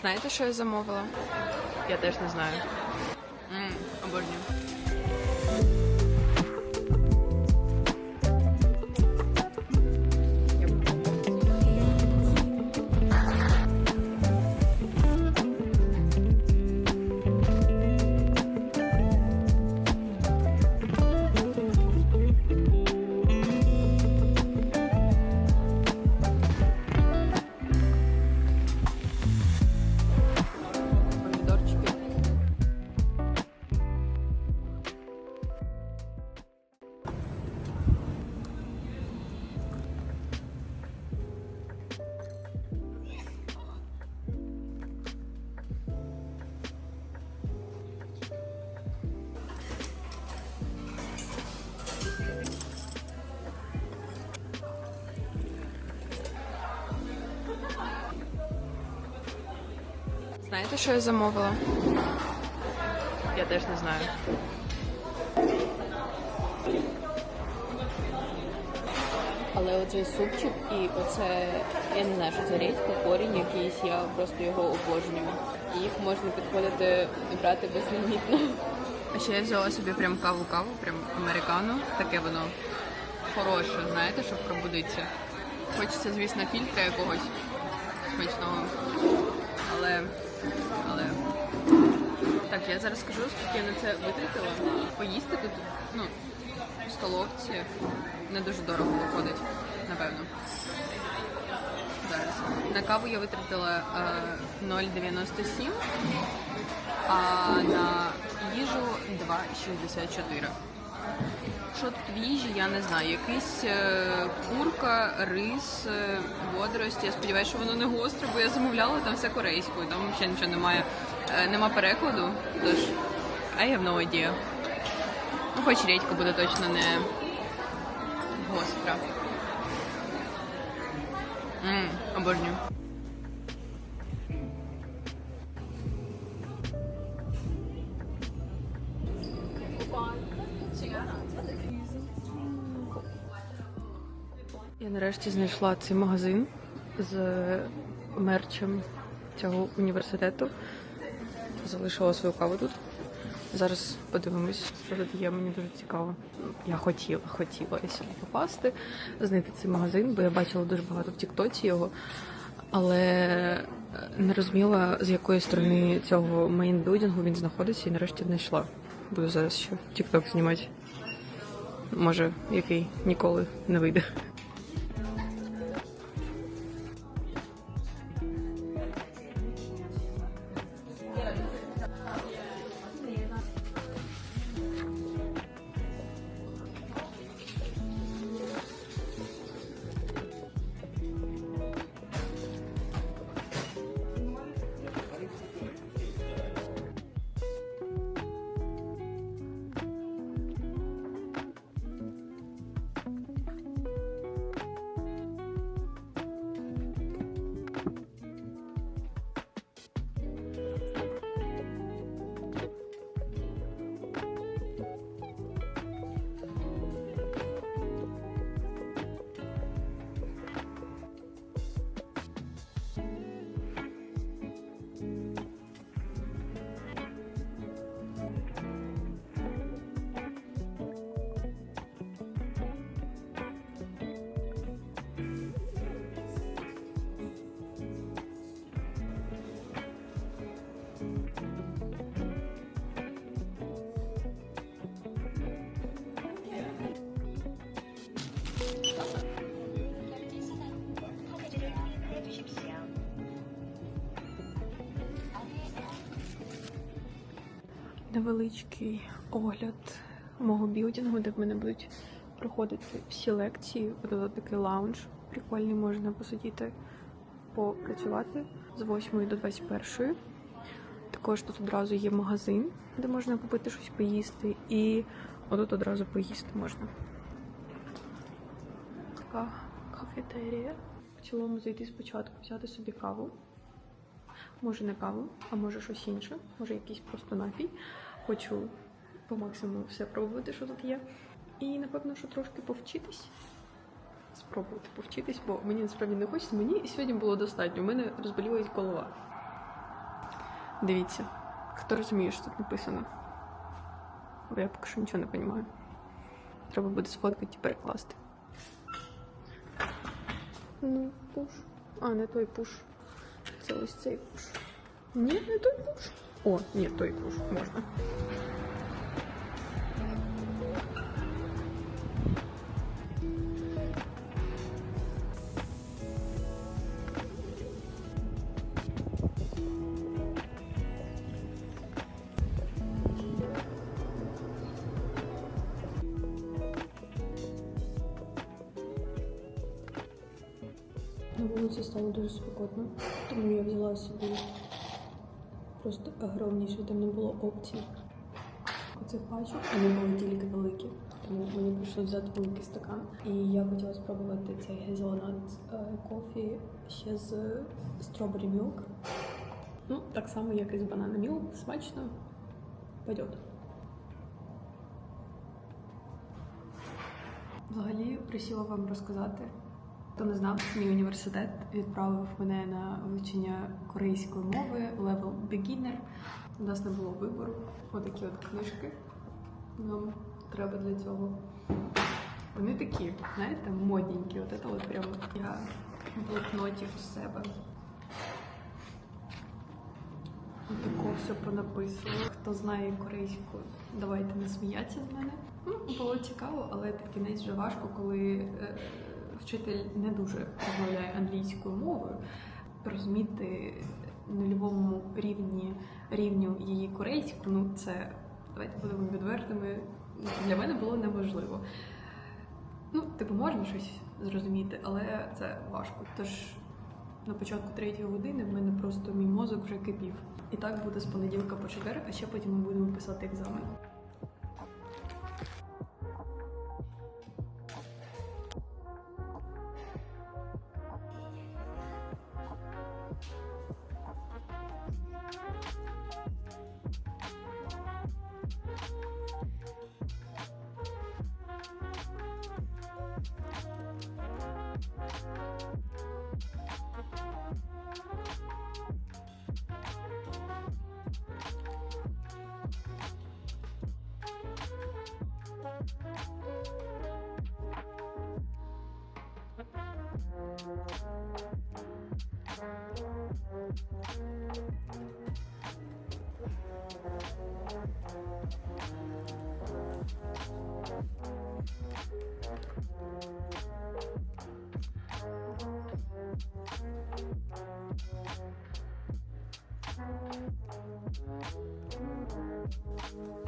Знаєте, що я замовила? Я теж не знаю. Мм, обожнюю. Знаєте, що я замовила? Я теж не знаю. Але оцей супчик і оце, я не знаю, що це редька, корінь якийсь, я просто його обожнюю. І їх можна підходити і брати безлімітно. А ще я взяла собі прям каву-каву, прям американо. Таке воно хороше, знаєте, щоб пробудитися. Хочеться, звісно, фільтра якогось смачного. Але. Але. Так, я зараз скажу, скільки я на це витратила. Поїсти тут, ну, в столовці не дуже дорого виходить, напевно. Зараз. На каву я витратила е, 0,97, а на їжу 2,64. Що тут в їжі, я не знаю. Якийсь е, курка, рис, е, водорості. Я сподіваюся, що воно не гостре, бо я замовляла там все корейською, там взагалі нічого немає. Е, нема перекладу, тож I have no idea. Ну, хоч редька буде точно не гостра. Мм, обожнюю. Я нарешті знайшла цей магазин з мерчем цього університету. Залишила свою каву тут. Зараз подивимось, що тут є. Мені дуже цікаво. Я хотіла, хотіла сюди попасти, знайти цей магазин, бо я бачила дуже багато в Тіктоці його, але е, не розуміла, з якої сторони цього мейнбілдингу він знаходиться, і нарешті знайшла. Буду зараз ще Тікток знімати. Може, який ніколи не вийде. Невеличкий огляд мого білдингу, де в мене будуть проходити всі лекції. Тут такий лаунж прикольний, можна посидіти, попрацювати з 8 до 21. Також тут одразу є магазин, де можна купити щось поїсти, і отут одразу поїсти можна. Така кафетерія. В цілому зайти спочатку, взяти собі каву. Може не каву, а може щось інше, може якийсь просто напій. Хочу по максимуму все пробувати, що тут є. І напевно, що трошки повчитись. Спробувати повчитись, бо мені насправді не хочеться. Мені сьогодні було достатньо. У мене розболілась голова. Дивіться, хто розуміє, що тут написано? Бо я поки що нічого не розумію. Треба буде сфоткати і перекласти. Ну, пуш. А, не той пуш. Це ось цей пуш. Ні, не той пуш. О, ні, той пуш можна. На вулиці стало дуже спекотно, Тому я взяла собі просто огромніше, там не було опцій. Оцих пачок, вони були тільки великі, тому мені прийшлося взяти великий стакан. І я хотіла спробувати цей hazelnut е, кофі ще з strawberry milk. Ну, так само, як і з banana milk. Смачно. Пойдет. Взагалі присіла вам розказати. Хто не знав, мій університет відправив мене на вивчення корейської мови level beginner. У нас не було вибору. Отакі от книжки. Нам треба для цього. Вони такі, знаєте, модненькі. От це от прям я в блокноті у себе. Тако все понаписувала. Хто знає корейську, давайте не сміяться з мене. Ну, було цікаво, але під кінець вже важко, коли е, вчитель не дуже розмовляє англійською мовою. Розуміти нульовому рівні рівню її корейську, ну це давайте будемо відвертими. Для мене було неможливо. Ну, типу, можна щось зрозуміти, але це важко. Тож на початку третьої години в мене просто мій мозок вже кипів. І так буде з понеділка по четвер, а ще потім ми будемо писати екзамен. Thank you.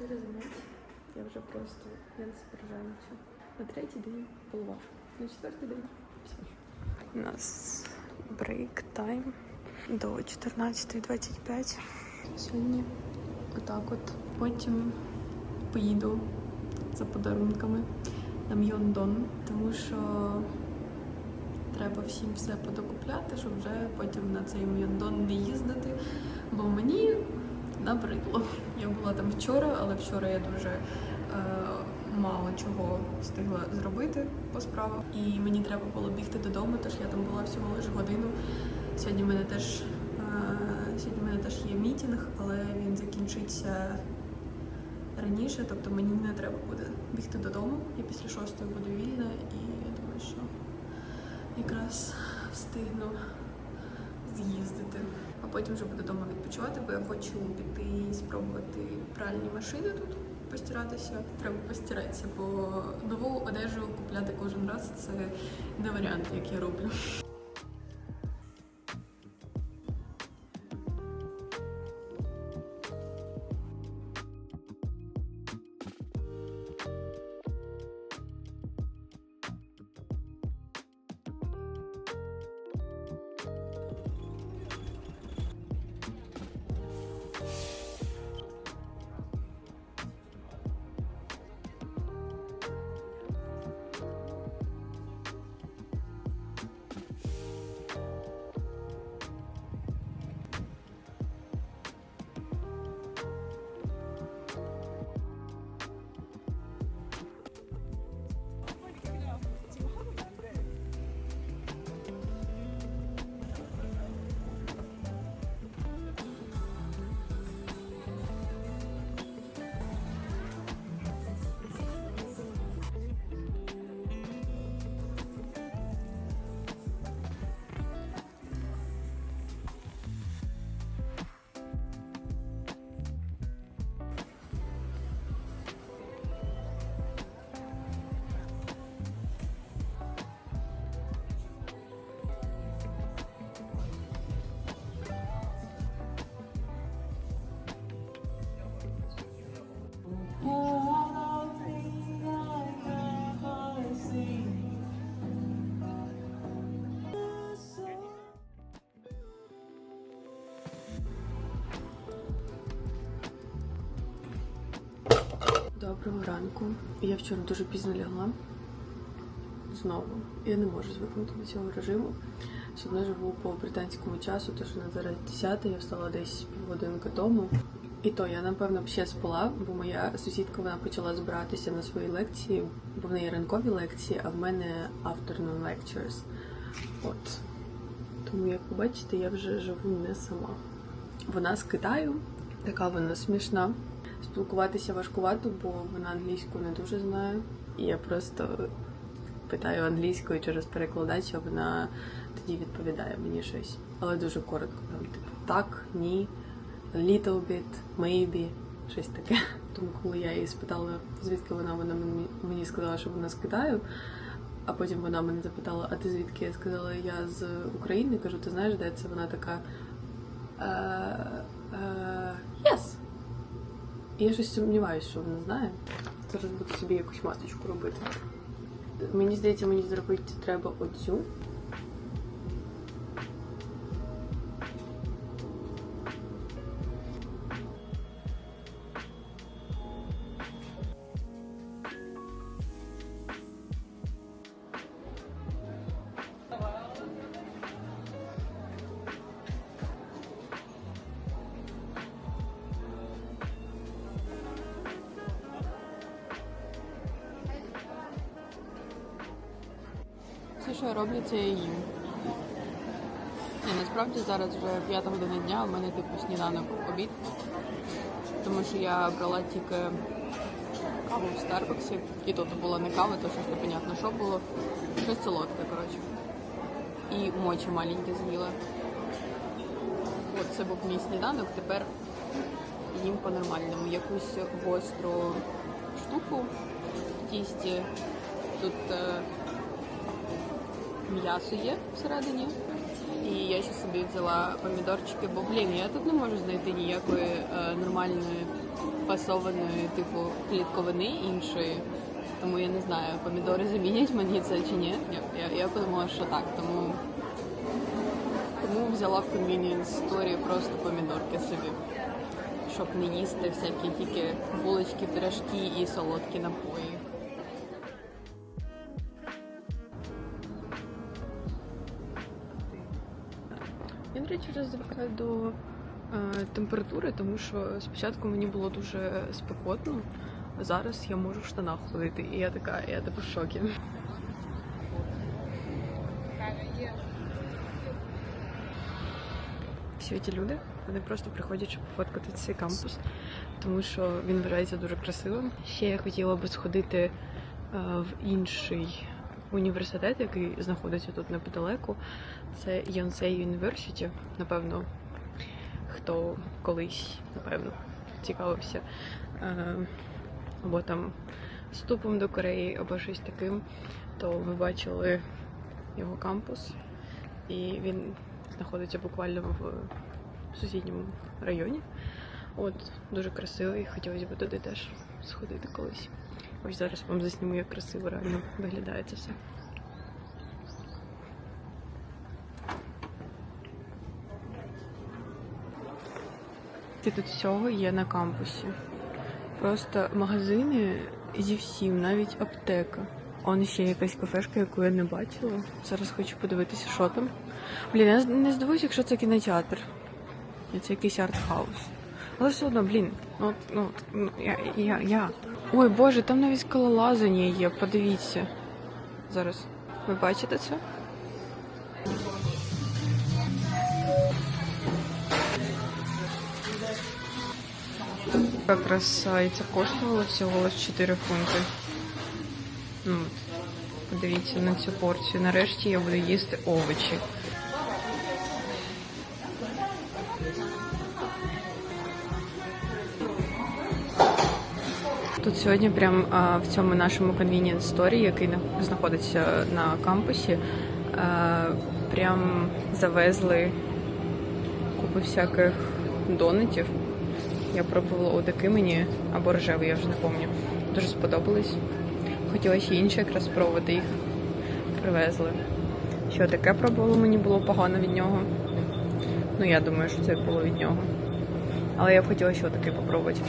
4 занять. Я вже просто я не нічого. На третій день полуважку. На четвертий день все. У нас брейк тайм до 14.25. Сьогодні отак от. Потім поїду за подарунками на Мйондон, тому що треба всім все подокупляти, щоб вже потім на цей Мйондон не їздити. Бо мені набридло. Я була там вчора, але вчора я дуже е, мало чого встигла зробити по справах. І мені треба було бігти додому, тож я там була всього лише годину. Сьогодні в мене теж, е, сьогодні в мене теж є мітінг, але він закінчиться раніше, тобто мені не треба буде бігти додому. Я після шостої буду вільна і я думаю, що якраз встигну з'їздити. Потім вже буду вдома відпочивати, бо я хочу піти і спробувати пральні машини тут постиратися. Треба постиратися, бо нову одежу купляти кожен раз це не варіант, як я роблю. Доброго ранку. Я вчора дуже пізно лягла. Знову. Я не можу звикнути до цього режиму. Одно живу по британському часу, тож на зараз 10, я встала десь півгодинки тому. І то я, напевно, ще спала, бо моя сусідка вона почала збиратися на свої лекції, бо в неї ранкові лекції, а в мене afternoon lectures. От. Тому, як ви бачите, я вже живу не сама. Вона з Китаю, така вона смішна. Спілкуватися важкувато, бо вона англійську не дуже знає. І я просто питаю англійською через перекладача, вона тоді відповідає мені щось. Але дуже коротко, там, типу, так, ні, little bit, maybe, щось таке. Тому коли я її спитала, звідки вона, вона мені, сказала, що вона з Китаю. А потім вона мене запитала, а ти звідки? Я сказала, я з України. Кажу, ти знаєш, де це? Вона така. «Е, е, Yes. Я щось сумніваюся, що вона знає. Зараз буду собі якусь масочку робити. Мені здається, мені зробити треба оцю. Типу обід. Тому що я брала тільки каву в Старбаксі. І то була не кава, то щось непонятно, що було. Щось солодке, коротше. І мочі маленькі з'їла. От це був мій сніданок, тепер їм по-нормальному. Якусь гостру штуку в тісті. Тут е, м'ясо є всередині. І я ще собі взяла помідорчики, бо блін, я тут не можу знайти ніякої е, нормальної фасованої, типу, клітковини іншої. Тому я не знаю, помідори замінять мені це чи ні. Я, я, я подумала, що так. Тому, тому взяла в convenience store просто помідорки собі, щоб не їсти всякі тільки булочки, пирожки і солодкі напої. Я, до речі, вже звикаю до е, температури, тому що спочатку мені було дуже спекотно, а зараз я можу в штанах ходити. І я така, я типу в шокі. Всі ці люди, вони просто приходять, щоб пофоткати цей кампус, тому що він вважається дуже красивим. Ще я хотіла би сходити е, в інший університет, який знаходиться тут неподалеку. Це Yonsei University. Напевно, хто колись, напевно, цікавився е, або там вступом до Кореї, або щось таким, то ви бачили його кампус, і він знаходиться буквально в сусідньому районі. От, дуже красивий, хотілося б туди теж сходити колись. Ось зараз вам засніму, як красиво реально виглядає це все. І тут всього є на кампусі. Просто магазини зі всім, навіть аптека. Он ще якась кафешка, яку я не бачила. Зараз хочу подивитися, що там. Блін, я не здивуюсь, якщо це кінотеатр. Це якийсь арт-хаус. Але все одно, блін, ну, ну, ну я, я, я. Ой, боже, там навіть скалолазання є, подивіться. Зараз. Ви бачите це? Така краса, і це коштувало всього лише 4 фунти. Ну, подивіться на цю порцію. Нарешті я буду їсти овочі. Сьогодні, прям в цьому нашому convenience store, який на- знаходиться на кампусі, прям завезли купу всяких донатів. Я пробувала отакі мені або рожевий, я вже не пам'ятаю. Дуже сподобались. Хотіла ще інші якраз спробувати їх. Привезли. Що таке пробувала, мені було погано від нього. Ну, я думаю, що це було від нього. Але я б хотіла ще таке попробувати.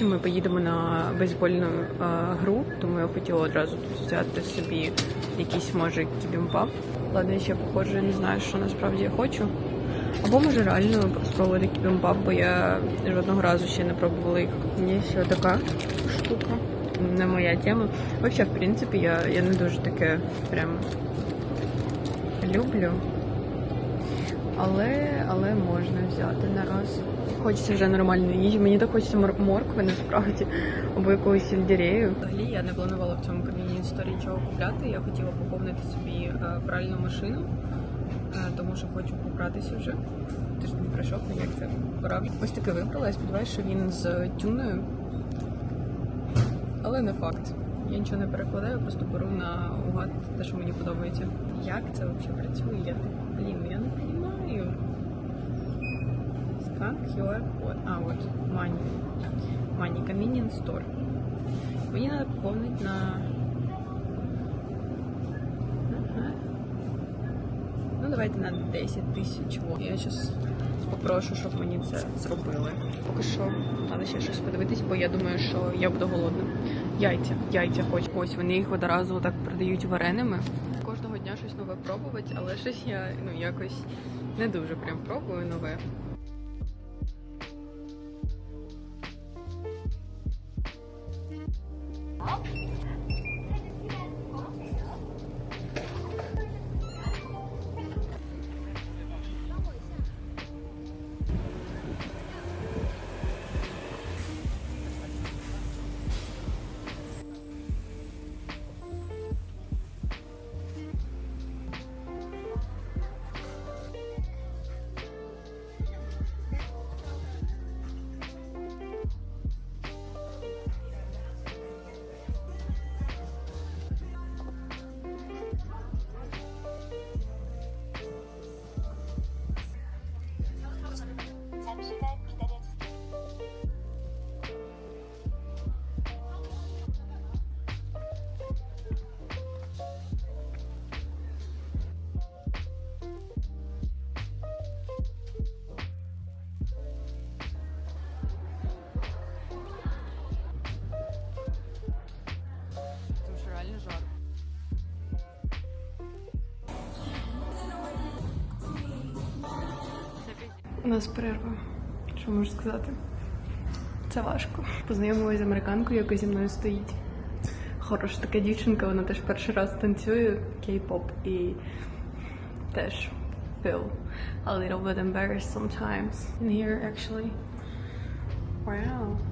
Ми поїдемо на бейсбольну е, гру, тому я хотіла одразу тут взяти собі якийсь, може, кібімпап. Ладно, я ще похоже, не знаю, що насправді я хочу. Або може реально спробувати кібімпап, бо я жодного разу ще не пробувала їх. Є ще така штука. Не моя тема. Взагалі, в принципі, я, я не дуже таке прям люблю. Але, але можна взяти на раз. Хочеться вже нормальної їжі. Мені так хочеться мор- моркви насправді, або якогось сельдерею. Взагалі я не планувала в цьому convenience store нічого купляти. Я хотіла поповнити собі е, пральну машину, е, тому що хочу побратися вже. Тиждень пройшов, ну як це пора. Ось таке вибрала. Я сподіваюся, що він з тюною. Але не факт. Я нічого не перекладаю, просто беру на угад те, що мені подобається. Як це взагалі працює? Я так, блін, я не розумію. Скан QR код. А, от, Money. Money Convenience Store. Мені треба поповнити на. Ну, давайте на 10 тисяч. Я зараз попрошу, щоб мені це зробили. Поки що треба ще щось подивитись, бо я думаю, що я буду голодна. Яйця, яйця хочу. Ось вони їх одразу так продають вареними. Кожного дня щось нове пробувати, але щось я ну якось не дуже прям пробую нове. Нас перерва. Що можу сказати? Це важко. Познайомилася з американкою, яка зі мною стоїть. Хороша така дівчинка, вона теж перший раз танцює кей-поп і теж feel a little bit embarrassed sometimes in here actually. Wow.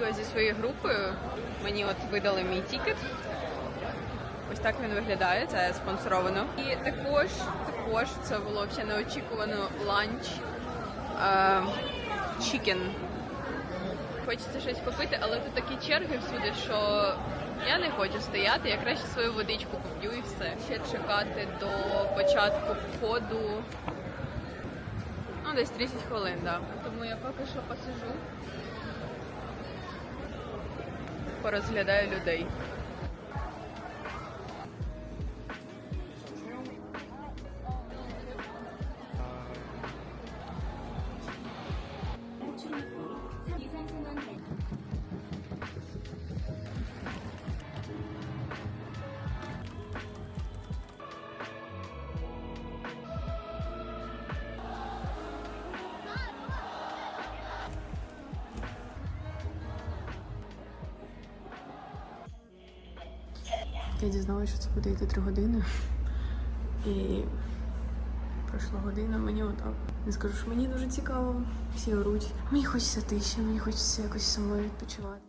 Я зі своєю групою. Мені от видали мій тікет. Ось так він виглядає, це спонсоровано. І також, також це було взагалі неочікувано ланч чікен. Хочеться щось попити, але тут такі черги всюди, що я не хочу стояти, я краще свою водичку поп'ю і все. Ще чекати до початку входу. Ну, десь 30 хвилин. Да. Тому я поки що посижу. Порозглядаю людей. Я дізналася, що це буде йти три години. І пройшла година, мені отак. Не скажу, що мені дуже цікаво. Всі оруть. Мені хочеться тиші, мені хочеться якось самою відпочивати.